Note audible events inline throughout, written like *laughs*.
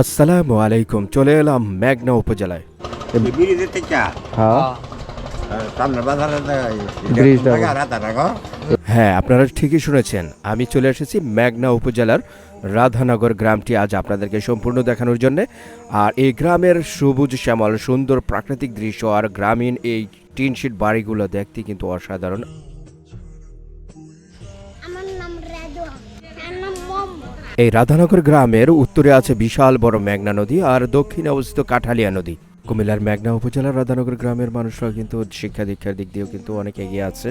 আসসালামু আলাইকুম চলে এলাম মেঘনা উপজেলায়। হ্যাঁ। হ্যাঁ আপনারা ঠিকই শুনেছেন আমি চলে এসেছি মেঘনা উপজেলার রাধানগর গ্রামটি আজ আপনাদেরকে সম্পূর্ণ দেখানোর জন্য। আর এই গ্রামের সবুজ শ্যামল সুন্দর প্রাকৃতিক দৃশ্য আর গ্রামীণ এই টিনশিট বাড়িগুলো দেখতে কিন্তু অসাধারণ। এই রাধানগর গ্রামের উত্তরে আছে বিশাল বড় মেঘনা নদী আর দক্ষিণে অবস্থিত কাঠালিয়া নদী। কুমিল্লার মেঘনা উপজেলার রাধানগর গ্রামের মানুষরা কিন্তু শিক্ষা দীক্ষার দিক দিয়েও কিন্তু অনেক এগিয়ে আছে।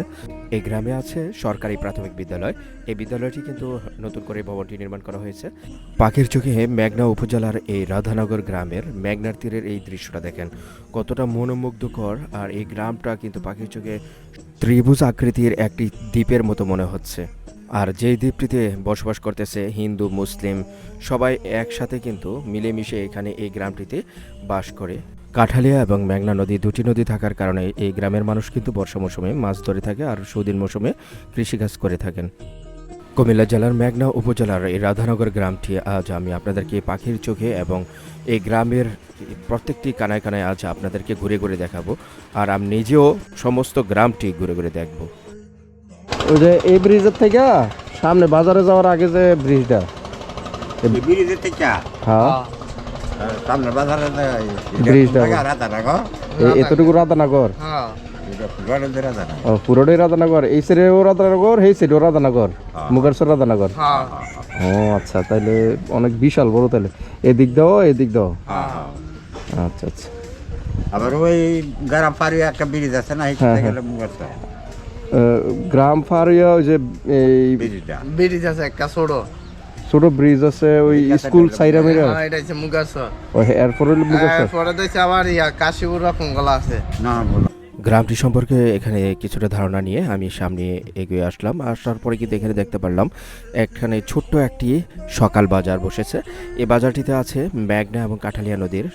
এই গ্রামে আছে সরকারি প্রাথমিক বিদ্যালয়। এই বিদ্যালয়টি কিন্তু নতুন করে ভবনটি নির্মাণ করা হয়েছে। পাখির চোখে মেঘনা উপজেলার এই রাধানগর গ্রামের মেঘনার তীরের এই দৃশ্যটা দেখেন। কতটা মনোমুগ্ধকর আর এই গ্রামটা কিন্তু পাখির চোখে ত্রিভুজ আকৃতির একটি দ্বীপের মতো মনে হচ্ছে। আর যেই দ্বীপটিতে বসবাস করতেছে হিন্দু, মুসলিম, সবাই একসাথে কিন্তু মিলেমিশে এখানে এই গ্রামটিতে বাস করে। কাঠালিয়া এবং মেঘনা নদী দুটি নদী থাকার কারণে এই গ্রামের মানুষ কিন্তু বর্ষা মৌসুমে মাছ ধরে থাকে আর সুদিন মৌসুমে কৃষিকাজ করে থাকেন। কুমিল্লা জেলার মেঘনা উপজেলার এই রাধানগর গ্রামটি আজ আমি আপনাদেরকে পাখির চোখে এবং এই গ্রামের প্রত্যেকটি কানায় কানায় আজ আপনাদেরকে ঘুরে ঘুরে দেখাবো। আর আমি নিজেও সমস্ত গ্রামটি ঘুরে ঘুরে দেখব। ওই যে এই ব্রিজের থেকে সামনে বাজারে যাওয়ার আগে যে ব্রিজটা ব্রিজের থেকে? হ্যাঁ। সামনে বাজারে ব্রিজ দাও। এতটুকু রাধানগর? রাতানগর ও পুরোটাই রাধানগর। এই সাইডেও রাধানগর এই সাইডেও রাধানগর। মুগারসর রাধানগর। ও আচ্ছা তাহলে অনেক বিশাল বড় তাহলে এদিক দাও এদিক দাও। আচ্ছা আচ্ছা। আবার ওই গ্রাম পাড়ি একটা ব্রিজ আছে না হ্যাঁ, হ্যাঁ। গেলে মুগারসর আহ, গ্রাম ফারিয়া ওই যে এই ব্রিজ আছে একটা ছোট। ছোট ব্রিজ আছে ওই স্কুল সাইরা মিরা। হ্যাঁ, এটা হচ্ছে মুগাসর ওই এরপরে মুগারসর পরে দেখছি আবার ইয়া কাশীপুর রকমগুলো আছে। না বলো। গ্রামটি সম্পর্কে এখানে কিছুটা ধারণা নিয়ে আমি সামনে এগিয়ে আসলাম। আসার পরে কিন্তু এখানে দেখতে পারলাম এখানে ছোট্ট একটি সকাল বাজার বসেছে। এই বাজারটিতে আছে মেঘনা এবং কাঠালিয়া নদীর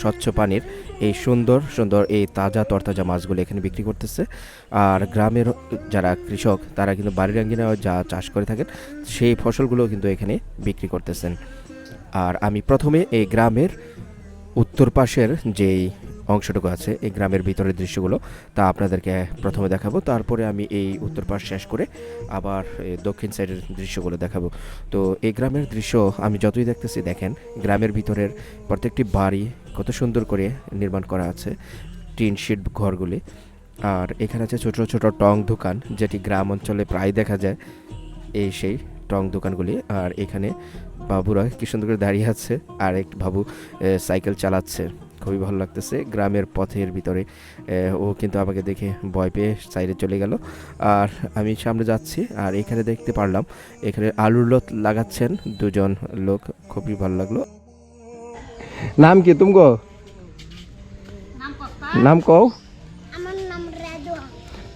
স্বচ্ছ পানির এই সুন্দর সুন্দর এই তাজা তরতাজা মাছগুলো এখানে বিক্রি করতেছে। আর গ্রামের যারা কৃষক, তারা কিন্তু বাড়ির আঙ্গিনা যা চাষ করে থাকেন, সেই ফসলগুলো কিন্তু এখানে বিক্রি করতেছেন। আর আমি প্রথমে এই গ্রামের উত্তর পাশের যেই অংশটুকু আছে এই গ্রামের ভিতরের দৃশ্যগুলো, তা আপনাদেরকে প্রথমে দেখাবো। তারপরে আমি এই উত্তর পাশ শেষ করে আবার দক্ষিণ সাইডের দৃশ্যগুলো দেখাবো। তো এই গ্রামের দৃশ্য আমি যতই দেখতেছি, দেখেন গ্রামের ভিতরের প্রত্যেকটি বাড়ি কত সুন্দর করে নির্মাণ করা আছে, টিন শিট ঘরগুলি। আর এখানে আছে ছোট ছোট টং দোকান, যেটি গ্রাম অঞ্চলে প্রায় দেখা যায় এই সেই টং দোকানগুলি। আর এখানে বাবুরা কি সুন্দর করে দাঁড়িয়ে আছে আর এক বাবু সাইকেল চালাচ্ছে। খুবই ভালো লাগতেছে গ্রামের পথের ভিতরে। ও কিন্তু আমাকে দেখে ভয় পেয়ে সাইডে চলে গেল। আর আমি সামনে যাচ্ছি আর এখানে দেখতে পারলাম এখানে আলুর লত লাগাচ্ছেন দুজন লোক। খুবই ভালো লাগল। নাম কি তুমগো নাম নাম কও? আমার নাম রাজু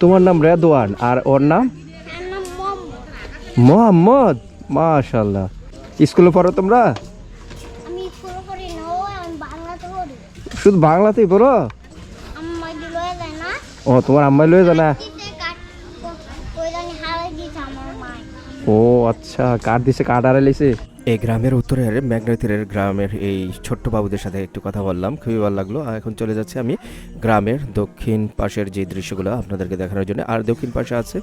তোমার নাম রেদওয়ান। আর ওর নাম? মোহাম্মদ। মাশাল্লাহ স্কুলে পড়ো তোমরা আমি পুরো করি না ও আমি বাংলাতে পড়ি শুধু বাংলাতেই বলো ও তোমার আম্মাই লয়ে জানা ও আচ্ছা কাঠ দিছে কাঠ আড়াইছে এই গ্রামের উত্তরের তীরের গ্রামের এই ছোট্ট বাবুদের সাথে একটু কথা বললাম খুবই ভালো লাগল। আর এখন চলে যাচ্ছি আমি গ্রামের দক্ষিণ পাশের যে দৃশ্যগুলো আপনাদেরকে দেখানোর জন্য। আর দক্ষিণ পাশে আছে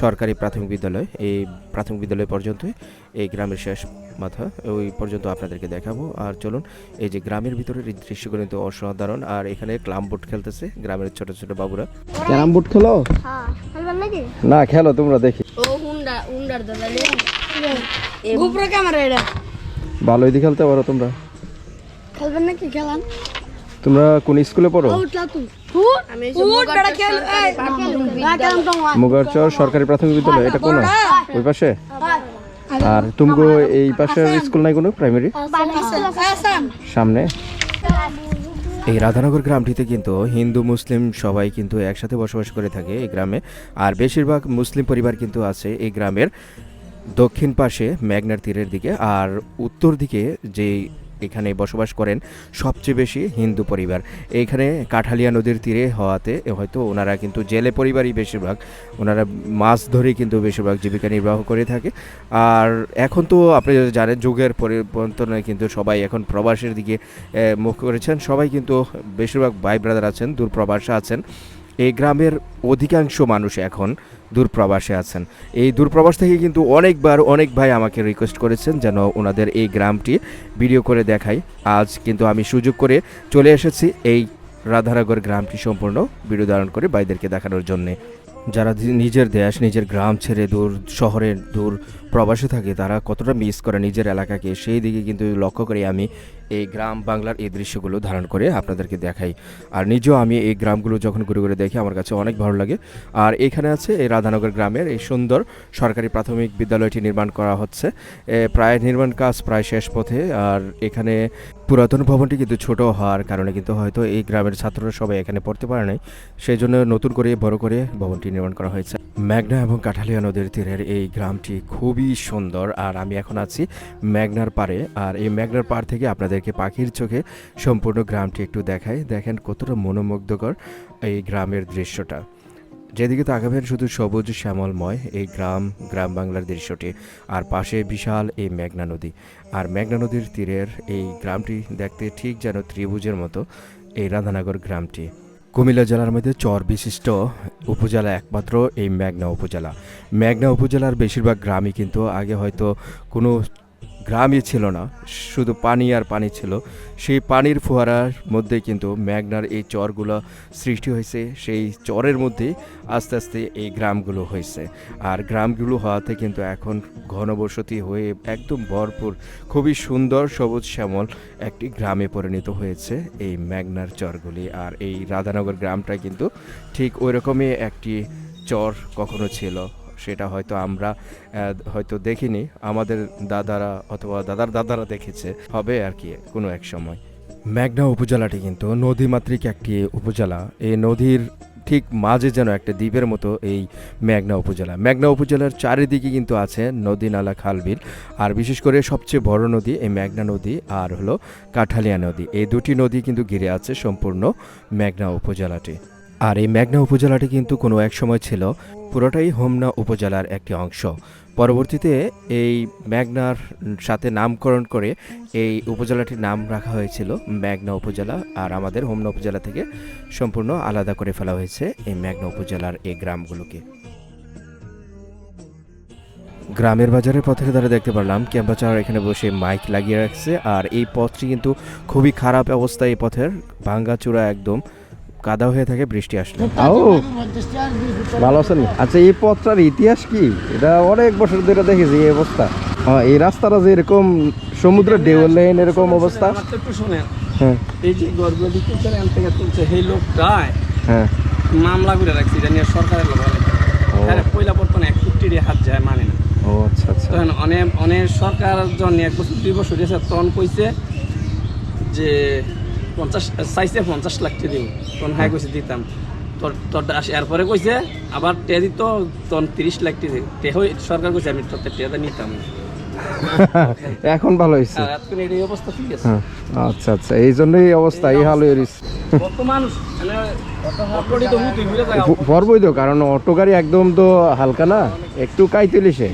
সরকারি প্রাথমিক বিদ্যালয়। এই প্রাথমিক বিদ্যালয় পর্যন্তই এই গ্রামের শেষ মাথা ওই পর্যন্ত আপনাদেরকে দেখাবো। আর চলুন এই যে গ্রামের ভিতরের এই দৃশ্যগুলো কিন্তু অসাধারণ। আর এখানে ক্লাম বোর্ড খেলতেছে গ্রামের ছোট ছোট বাবুরা। ক্যারাম বোর্ড খেলো? হ্যাঁ না খেলো তোমরা দেখি। ও হুন্ডা হুন্ডার দাদা লে। ক্যামেরা এটা। ভালোই দিয়ে খেলতে পারো তোমরা। খেলবেন নাকি? খেলান তোমরা কোন স্কুলে পড়ো? খেলাম মুগারচর সরকারি প্রাথমিক বিদ্যালয়। এটা কোন? ওই পাশে? আর তুমগো এই পাশে স্কুল নাই কোনো? প্রাইমারি সামনে? এই রাধানগর গ্রামটিতে কিন্তু হিন্দু, মুসলিম সবাই কিন্তু একসাথে বসবাস করে থাকে এই গ্রামে। আর বেশিরভাগ মুসলিম পরিবার কিন্তু আছে এই গ্রামের দক্ষিণ পাশে, মেঘনার তীরের দিকে। আর উত্তর দিকে যে এখানে বসবাস করেন সবচেয়ে বেশি হিন্দু পরিবার। এইখানে কাঠালিয়া নদীর তীরে হওয়াতে হয়তো ওনারা কিন্তু জেলে পরিবারই বেশিরভাগ, ওনারা মাছ ধরেই কিন্তু বেশিরভাগ জীবিকা নির্বাহ করে থাকে। আর এখন তো আপনি জানেন যুগের পরিবর্তনে কিন্তু সবাই এখন প্রবাসের দিকে মুখ করেছেন। সবাই কিন্তু বেশিরভাগ ভাই ব্রাদার আছেন দূর প্রবাসে আছেন। এই গ্রামের অধিকাংশ মানুষ এখন দূরপ্রবাসে আছেন। এই দূরপ্রবাস থেকে কিন্তু অনেকবার অনেক ভাই আমাকে রিকোয়েস্ট করেছেন যেন ওনাদের এই গ্রামটি ভিডিও করে দেখাই। আজ কিন্তু আমি সুযোগ করে চলে এসেছি এই রাধানগর গ্রামটি সম্পূর্ণ ভিডিও ধারণ করে ভাইদেরকে দেখানোর জন্যে। যারা নিজের দেশ, নিজের গ্রাম ছেড়ে দূর, শহরে দূর প্রবাসে থাকে, তারা কতটা মিস করে নিজের এলাকাকে? সেই দিকে কিন্তু লক্ষ্য করে আমি এই গ্রাম বাংলার এই দৃশ্যগুলো ধারণ করে আপনাদেরকে দেখাই। আর নিজেও আমি এই গ্রামগুলো যখন ঘুরে ঘুরে দেখি, আমার কাছে অনেক ভালো লাগে। আর এখানে আছে এই রাধানগর গ্রামের এই সুন্দর সরকারি প্রাথমিক বিদ্যালয়টি নির্মাণ করা হচ্ছে। প্রায় নির্মাণ কাজ প্রায় শেষ পথে। আর এখানে পুরাতন ভবনটি কিন্তু ছোট হওয়ার কারণে কিন্তু হয়তো এই গ্রামের ছাত্ররা সবাই এখানে পড়তে পারে নাই। সেই জন্য নতুন করে বড় করে ভবনটি নির্মাণ করা হয়েছে। মেঘনা এবং কাঠালিয়া নদীর তীরের এই গ্রামটি খুবই সুন্দর। আর আমি এখন আছি মেঘনার পাড়ে। আর এই মেঘনার পাড় থেকে আপনাদেরকে পাখির চোখে সম্পূর্ণ গ্রামটি একটু দেখাই। দেখেন কতটা মনোমুগ্ধকর এই গ্রামের দৃশ্যটা। যেদিকে তাকাবেন শুধু সবুজ শ্যামলময় এই গ্রাম গ্রাম বাংলার দৃশ্যটি। আর পাশে বিশাল এই মেঘনা নদী। আর মেঘনা নদীর তীরের এই গ্রামটি দেখতে ঠিক যেন ত্রিভুজের মতো এই রাধানগর গ্রামটি। কুমিল্লা জেলার মধ্যে চর বিশিষ্ট উপজেলা একমাত্র এই মেঘনা উপজেলা। মেঘনা উপজেলার বেশিরভাগ গ্রামই কিন্তু আগে হয়তো কোনো গ্রামই ছিল না, শুধু পানি আর পানি ছিল। সেই পানির ফোয়ারার মধ্যে কিন্তু মেঘনার এই চরগুলো সৃষ্টি হয়েছে। সেই চরের মধ্যে আস্তে আস্তে এই গ্রামগুলো হয়েছে। আর গ্রামগুলো হওয়াতে কিন্তু এখন ঘনবসতি হয়ে একদম ভরপুর, খুবই সুন্দর সবুজ শ্যামল একটি গ্রামে পরিণত হয়েছে এই মেঘনার চরগুলি। আর এই রাধানগর গ্রামটা কিন্তু ঠিক ওই রকমই একটি চর কখনো ছিল। সেটা হয়তো আমরা হয়তো দেখিনি। আমাদের দাদারা অথবা দাদার দাদারা দেখেছে। হবে আর কি কোনো এক সময়। মেঘনা উপজেলাটি কিন্তু নদীমাতৃক একটি উপজেলা। এই নদীর ঠিক মাঝে যেন একটা দ্বীপের মতো এই মেঘনা উপজেলা। মেঘনা উপজেলার চারিদিকে কিন্তু আছে নদী নালা খালবিল। আর বিশেষ করে সবচেয়ে বড় নদী এই মেঘনা নদী আর হলো কাঠালিয়া নদী। এই দুটি নদী কিন্তু ঘিরে আছে সম্পূর্ণ মেঘনা উপজেলাটি। আর এই মেঘনা উপজেলাটি কিন্তু কোনো এক সময় ছিল পুরোটাই হোমনা উপজেলার একটি অংশ। পরবর্তীতে এই মেঘনার সাথে নামকরণ করে এই উপজেলাটির নাম রাখা হয়েছিল মেঘনা উপজেলা আর আমাদের হোমনা উপজেলা থেকে সম্পূর্ণ আলাদা করে ফেলা হয়েছে এই মেঘনা উপজেলার এই গ্রামগুলোকে। গ্রামের বাজারের পথের দ্বারা দেখতে পারলাম ক্যাম্পাচার, এখানে বসে মাইক লাগিয়ে রাখছে আর এই পথটি কিন্তু খুবই খারাপ অবস্থা এই পথের ভাঙ্গাচূড়া একদম কাদা হয়ে থাকে বৃষ্টি আসলে। আও ভালো আছেন? আচ্ছা এই পথটার ইতিহাস কি? এটা অনেক বছর ধরে দেখেছি এই অবস্থা। হ্যাঁ এই রাস্তাটা যে এরকম সমুদ্রের ঢেউ লেন এরকম অবস্থা? একটু শোনেন। হ্যাঁ। এই যে গর্ভবতী তুলছে এখান থেকে তুলছে সেই লোকটাই হ্যাঁ। মামলা করে রাখছি এটা নিয়ে সরকারের লোক ও। হ্যাঁ পয়লা পর্তন এক কোটি হাত যায় মানে না। ও আচ্ছা আচ্ছা। তখন অনেক অনেক সরকার জন্য এক বছর দুই বছর হয়েছে তখন কইছে যে পঞ্চাশ চাইছে পঞ্চাশ লাখ টাকা দিব তখন হাই কইছে দিতাম। তোর তোর আসে এরপরে কইছে আবার টে দিত তখন তিরিশ লাখ টাকা টে হই সরকার কইছে আমি তোর টেটা নিতাম। *laughs* এখন ভালো হয়েছে আর এতক্ষণ এই অবস্থা ঠিক আছে। হ্যাঁ আচ্ছা আচ্ছা এই জন্যই অবস্থা এই হাল হয়ে রয়েছে। কত মানুষ মানে তো কারণ অটো গাড়ি একদম তো হালকা না একটু কাইতেলি সে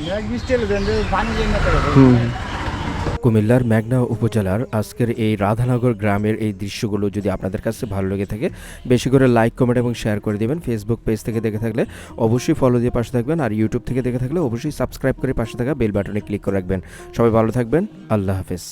হুম। কুমিল্লার ম্যাগনা উপজেলার আজকের এই রাধানগর গ্রামের এই দৃশ্যগুলো যদি আপনাদের কাছে ভালো লেগে থাকে, বেশি করে লাইক কমেন্ট এবং শেয়ার করে দেবেন। ফেসবুক পেজ থেকে দেখে থাকলে অবশ্যই ফলো দিয়ে পাশে থাকবেন আর ইউটিউব থেকে দেখে থাকলে অবশ্যই সাবস্ক্রাইব করে পাশে থাকা বেল বাটনে ক্লিক করে রাখবেন। সবাই ভালো থাকবেন। আল্লাহ হাফেজ।